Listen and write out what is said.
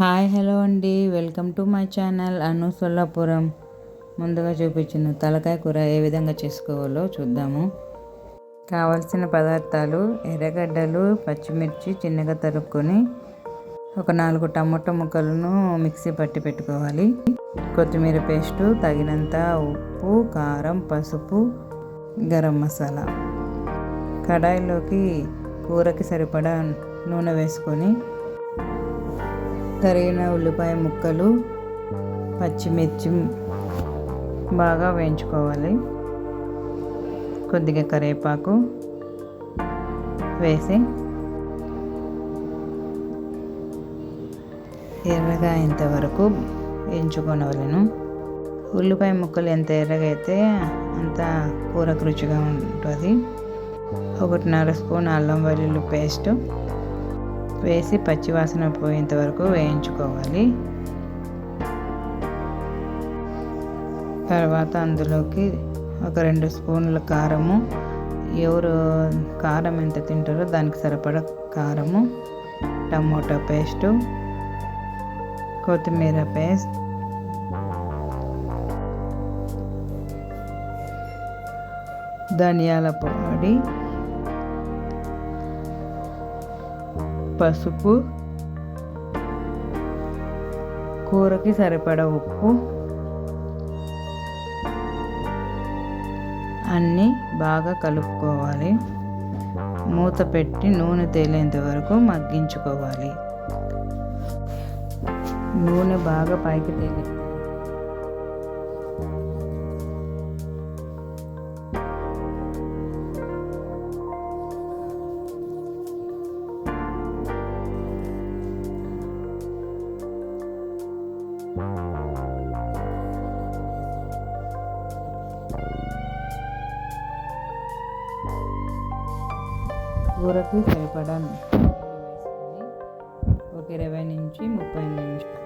Hi hello అండి. Welcome to my channel Anu Sollapuram. ముందుగా చూపించిన తలకాయ కూర ఏ విధంగా చేసుకోవాలో చూద్దాము. కావలసిన పదార్థాలు ఎర్రగడ్డలు పచ్చిమిర్చి చిన్నగా తరుక్కొని ఒక నాలుగు టమాటో ముక్కలను మిక్సీ పట్టి పెట్టుకోవాలి. కొత్తిమీర పేస్టు తగినంత ఉప్పు కారం పసుపు గరం మసాలా. కడాయిలోకి కూరకి సరిపడా నూనె వేసుకొని తరిగిన ఉల్లిపాయ ముక్కలు పచ్చిమిర్చి బాగా వేయించుకోవాలి. కొద్దిగా కరివేపాకు వేసి ఎర్రగా అయ్యేంత వరకు వేయించుకోనవలను ఉల్లిపాయ ముక్కలు ఎంత ఎర్రగా అయితే అంత కూరకు రుచిగా ఉంటుంది. ఒకటిన్నర స్పూన్ అల్లం వెల్లుల్లి పేస్ట్ వేసి పచ్చివాసన పోయేంత వరకు వేయించుకోవాలి. తర్వాత అందులోకి ఒక రెండు స్పూన్ల కారము. ఎవరు కారం ఎంత తింటారో దానికి సరిపడా కారము టమోటా పేస్టు కొత్తిమీర పేస్ట్. ధనియాల పొడి పసుపు కూరకి సరిపడ ఉప్పు అన్నీ బాగా కలుపుకోవాలి. మూత పెట్టి నూనె తేలేంత వరకు మగ్గించుకోవాలి. నూనె బాగా పైకి తేలి కూరకి సరిపడా వేసుకొని ఒక ఇరవై నుంచి ముప్పై నిమిషాలు.